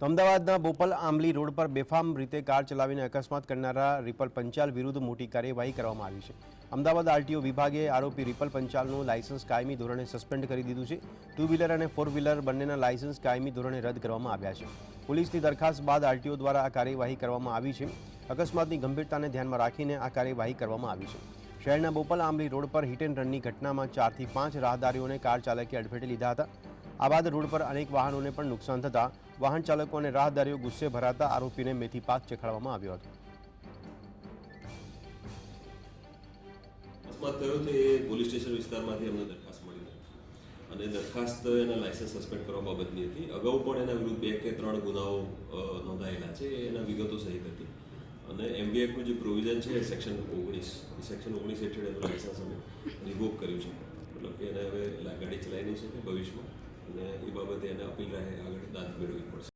તો અમદાવાદના બોપલ આંબલી રોડ પર બેફામ રીતે કાર ચલાવીને અકસ્માત કરનારા રિપલ પંચાલ વિરુદ્ધ મોટી કાર્યવાહી કરવામાં આવી છે. અમદાવાદ આરટીઓ વિભાગે આરોપી રિપલ પંચાલનું લાયસન્સ કાયમી ધોરણે સસ્પેન્ડ કરી દીધું છે. ટુ વ્હીલર અને ફોર વ્હીલર બંનેના લાયસન્સ કાયમી ધોરણે રદ કરવામાં આવ્યા છે. પોલીસની દરખાસ્ત બાદ આરટીઓ દ્વારા આ કાર્યવાહી કરવામાં આવી છે. અકસ્માતની ગંભીરતાને ધ્યાનમાં રાખીને આ કાર્યવાહી કરવામાં આવી છે. શહેરના બોપલ આંબલી રોડ પર હિટ એન્ડ રનની ઘટનામાં ચારથી પાંચ રાહદારીઓને કાર ચાલકે અડફેટે લીધા હતા. આ બાદ રોડ પર અનેક વાહનોને પણ નુકસાન થતાં વાહન ચાલકો અને રાહદારીઓ ગુસ્સે ભરાતા આરોપીને મેથી પાક ચખાડવામાં આવ્યો હતો. અકસ્માત થયો તો એ પોલીસ સ્ટેશન વિસ્તારમાંથી અમને દરખાસ્ત મળી અને દરખાસ્ત એના લાયસન્સ સસ્પેન્ડ કરવા બાબતની હતી. અગાઉ પણ એના વિરુદ્ધ બે કે ત્રણ ગુનાઓ નોંધાયેલા છે. એના વિગતો સહિત હતી. અને એમબી એક્ટનું જે પ્રોવિઝન છે સેક્શન ઓગણીસ, એ સેક્શન ઓગણીસ હેઠળ એનું લાયસન્સ અમે રિવોક કર્યું છે. મતલબ કે એને હવે ગાડી ચલાવી નહીં શકે ભવિષ્યમાં. અને એ બાબતે એને